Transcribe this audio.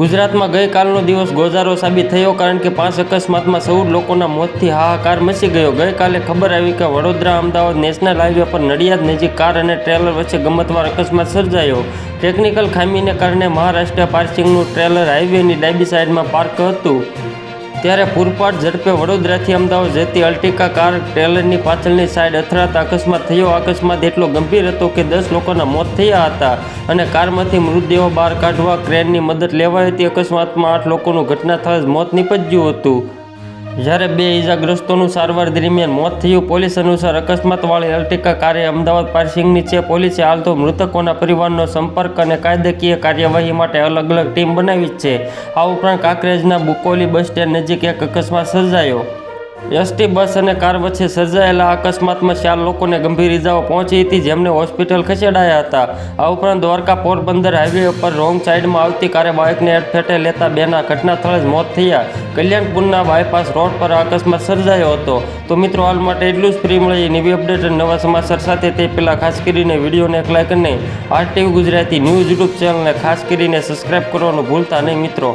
ગુજરાતમાં ગઈકાલનો દિવસ ગોઝારો સાબિત થયો કારણ કે પાંચ અકસ્માતમાં ચૌદ લોકોના મોતથી હાહાકાર મચી ગયો. ગઈકાલે ખબર આવી કે વડોદરા, અમદાવાદ નેશનલ હાઈવે પર નડિયાદ નજીક કાર અને ટ્રેલર વચ્ચે ગમતવાર અકસ્માત સર્જાયો. ટેકનિકલ ખામીને કારણે મહારાષ્ટ્ર પાર્સિંગનું ટ્રેલર હાઈવેની ડાબી સાઈડમાં પાર્ક હતું. ત્યારે પૂરપાટ ઝડપે વડોદરાથી અમદાવાદ જતી અલ્ટિકા કાર ટ્રેલરની પાછળની સાઈડ અથડાતા અકસ્માત થયો. અકસ્માત એટલો ગંભીર હતો કે દસ લોકોના મોત થયા હતા અને કારમાંથી મૃતદેહો બહાર કાઢવા ક્રેનની મદદ લેવાઈ હતી. અકસ્માતમાં આઠ લોકોનું ઘટના સ્થળે મોત નીપજ્યું હતું. જ્યારે બે ઇજાગ્રસ્તોનું સારવાર દરમિયાન મોત થયું, પોલીસ અનુસાર અકસ્માતવાળી અલ્ટિકા કારે અમદાવાદ પાર્સિંગની છે. પોલીસે હાલ તો મૃતકોના પરિવારનો સંપર્ક અને કાયદાકીય કાર્યવાહી માટે અલગ અલગ ટીમ બનાવી છે. આ ઉપરાંત કાંકરેજના બુકોલી બસ સ્ટેન્ડ નજીક એક અકસ્માત સર્જાયો. એસટી બસ અને કાર વચ્ચે સર્જાયેલા અકસ્માતમાં ચાર લોકોને ગંભીર ઇજાઓ પહોંચી હતી, જેમને હોસ્પિટલ ખસેડાયા હતા. આ ઉપરાંત દ્વારકા પોરબંદર હાઈવે ઉપર રોંગ સાઈડમાં આવતી કારે બાઇકને અડફેટે લેતા બેના ઘટના સ્થળે જ મોત થયા. કલ્યાણપુરના બાયપાસ રોડ પર અકસ્માત સર્જાયો હતો. તો મિત્રો, હાલ માટે એટલું જ. ફ્રી મળી નવી અપડેટ અને નવા સમાચાર સાથે. તે પહેલાં ખાસ કરીને વિડીયોને એક લાઈક અને આરટીવી ગુજરાતી ન્યૂઝ યુટ્યુબ ચેનલને ખાસ કરીને સબસ્ક્રાઈબ કરવાનું ભૂલતા નહીં મિત્રો.